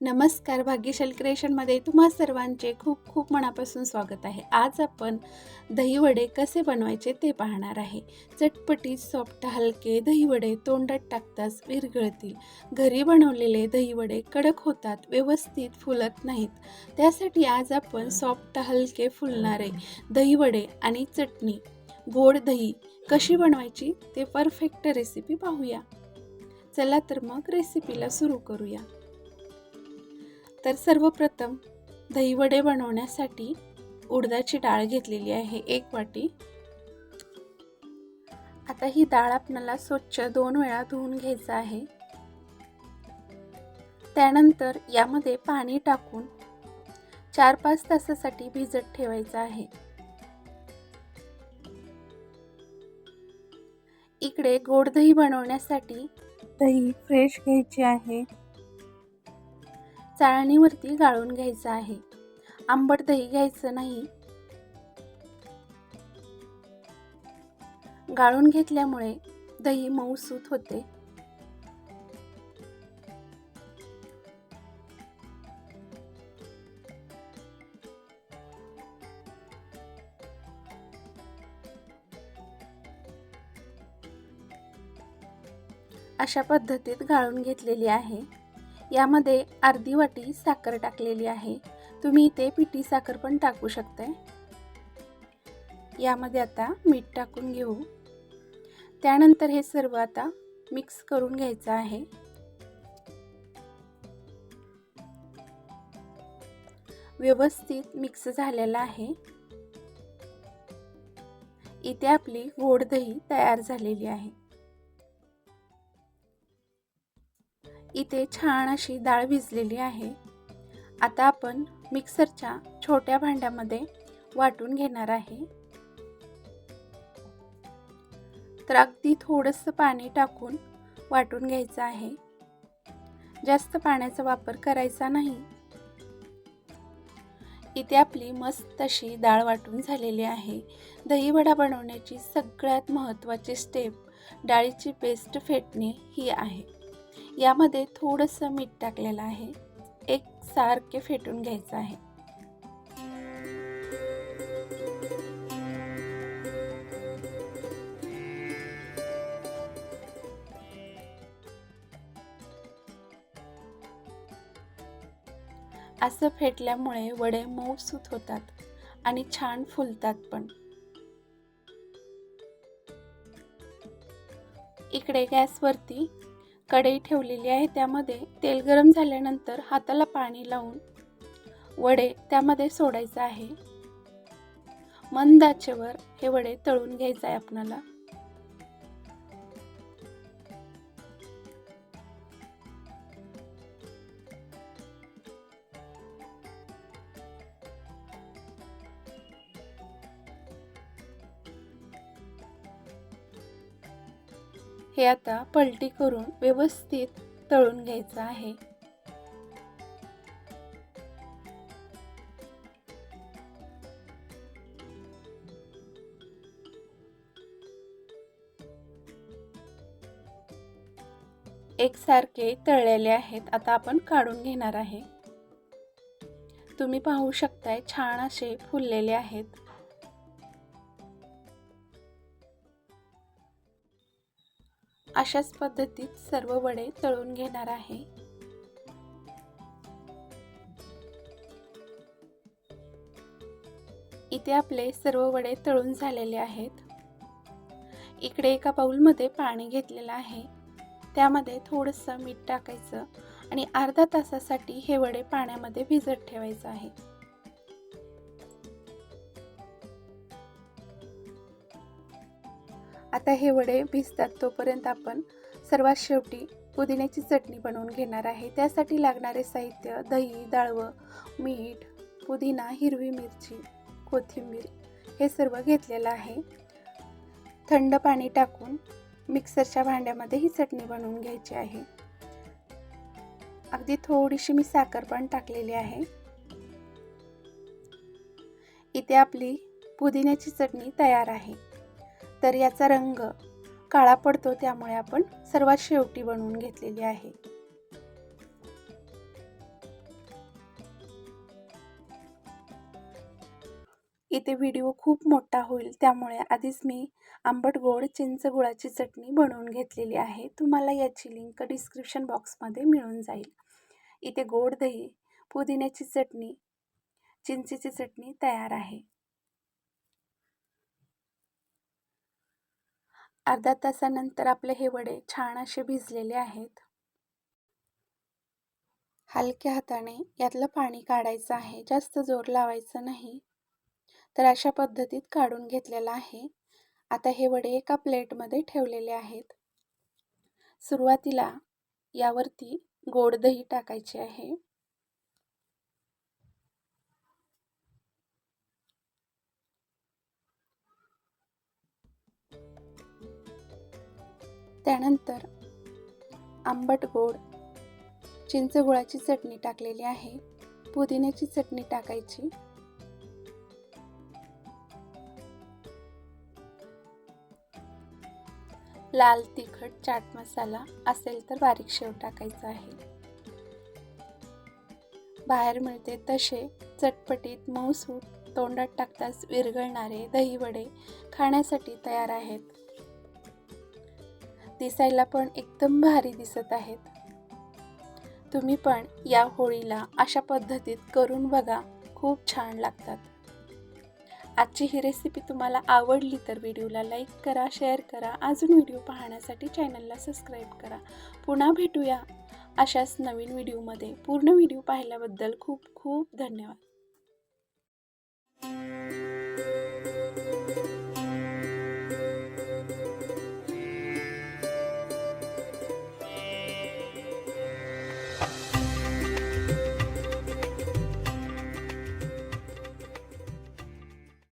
नमस्कार भाग्यशाली क्रिएशनमध्ये तुम्हा सर्वांचे खूप खूप मनापासून स्वागत आहे. आज आपण दहीवडे कसे बनवायचे ते पाहणार आहे. चटपटीत सॉफ्ट हलके दहीवडे तोंडात टाकताच विरघळतील. घरी बनवलेले दहीवडे कडक होतात व्यवस्थित फुलत नाहीत. त्यासाठी आज आपण सॉफ्ट हलके फुलणारे दहीवडे आणि चटणी गोड दही कशी बनवायची ते परफेक्ट रेसिपी पाहूया. चला तर मग रेसिपीला सुरू करूया. तर सर्वप्रथम दहीवडे बनवण्यासाठी उडदाची डाळ घेतलेली आहे एक वाटी. आता ही डाळ आपल्याला स्वच्छ दोन वेळा धुवून घ्यायचं आहे. त्यानंतर यामध्ये पाणी टाकून चार पाच तासासाठी भिजत ठेवायचं आहे. इकडे गोड दही बनवण्यासाठी दही फ्रेश घ्यायची आहे. चाळणीवरती गाळून घ्यायचं आहे. आंबट दही घ्यायचं नाही. गाळून घेतल्यामुळे दही मऊसूत होते. अशा पद्धतीत गाळून घेतलेली आहे. यामध्ये अर्धी वाटी साखर टाकलेली आहे. तुम्ही इथे पिठी साखर पण टाकू शकताय. यामध्ये आता मीठ टाकून घेऊ. त्यानंतर हे सर्व आता मिक्स करून घ्यायचं आहे. व्यवस्थित मिक्स झालेला आहे. इथे आपली गोड दही तयार झालेली आहे. इथे छान अशी डाळ भिजलेली आहे. आता आपण मिक्सरच्या छोट्या भांड्यामध्ये वाटून घेणार आहे. तर अगदी थोडंसं पाणी टाकून वाटून घ्यायचं आहे. जास्त पाण्याचा वापर करायचा नाही. इथे आपली मस्त अशी डाळ वाटून झालेली आहे. दहीवडा बनवण्याची सगळ्यात महत्त्वाची स्टेप डाळीची पेस्ट फेटणे ही आहे. यामध्ये थोडंसं मीठ टाकलेलं आहे. एक सारखे फेटून घ्यायचं आहे. असं फेटल्यामुळे वडे मऊसूत होतात आणि छान फुलतात पण. इकडे गॅसवरती कढई ठेवलेली आहे त्यामध्ये तेल गरम झाल्यानंतर हाताला पाणी लावून वडे त्यामध्ये सोडायचं आहे. मंद आचेवर हे वडे तळून घ्यायचं आहे आपणाला. हे आता पलटी करून व्यवस्थित तळून घ्यायचं आहे. एकसारखे तळलेले आहेत आता आपण काढून घेणार आहे. तुम्ही पाहू शकताय छान असे फुललेले आहेत. अशाच पद्धतीत सर्व वडे तळून घेणार आहे. इथे आपले सर्व वडे तळून झालेले आहेत. इकडे एका बाऊलमध्ये पाणी घेतलेलं आहे. त्यामध्ये थोडंसं मीठ टाकायचं आणि अर्धा तासासाठी हे वडे पाण्यामध्ये भिजत ठेवायचं आहे. आता हे वडे भिजतात तोपर्यंत आपण सर्वात शेवटी पुदिन्याची चटणी बनवून घेणार आहे. त्यासाठी लागणारे साहित्य दही डाळवं मीठ पुदिना हिरवी मिरची कोथिंबीर हे सर्व घेतलेलं आहे. थंड पाणी टाकून मिक्सरच्या भांड्यामध्ये ही चटणी बनवून घ्यायची आहे. अगदी थोडीशी मी साखर पण टाकलेली आहे. इथे आपली पुदिन्याची चटणी तयार आहे. तर याचा रंग काळा पडतो त्यामुळे आपण सर्वात शेवटी बनवून घेतलेली आहे. इथे व्हिडिओ खूप मोठा होईल त्यामुळे आधीच मी आंबट गोड चिंच गुळाची चटणी बनवून घेतलेली आहे. तुम्हाला याची लिंक डिस्क्रिप्शन बॉक्समध्ये मिळून जाईल. इथे गोड दही पुदिन्याची चटणी चिंचेची चटणी तयार आहे. अर्धा तासानंतर आपले हे वडे छान असे भिजलेले आहेत. हलक्या हाताने यातलं पाणी काढायचं आहे. जास्त जोर लावायचं नाही. तर अशा पद्धतीत काढून घेतलेलं आहे. आता हे वडे एका प्लेटमध्ये ठेवलेले आहेत. सुरुवातीला यावरती गोड दही टाकायचे आहे. त्यानंतर आंबट गोड चिंचगुळाची चटणी टाकलेली आहे. पुदिन्याची चटणी टाकायची. लाल तिखट चाट मसाला असेल तर बारीक शेव टाकायचा आहे. बाहेर मिळते तसे चटपटीत मऊसूट तोंडात टाकताच विरघळणारे दहीवडे खाण्यासाठी तयार आहेत. दिसायला पण एकदम भारी दिसत आहेत. तुम्ही पण या होळीला अशा पद्धतीत करून बघा खूप छान लागतात. आजची ही रेसिपी तुम्हाला आवडली तर व्हिडिओला लाईक करा शेअर करा अजून व्हिडिओ पाहण्यासाठी चॅनलला सबस्क्राईब करा. पुन्हा भेटूया अशाच नवीन व्हिडिओमध्ये. पूर्ण व्हिडिओ पाहिल्याबद्दल खूप खूप धन्यवाद.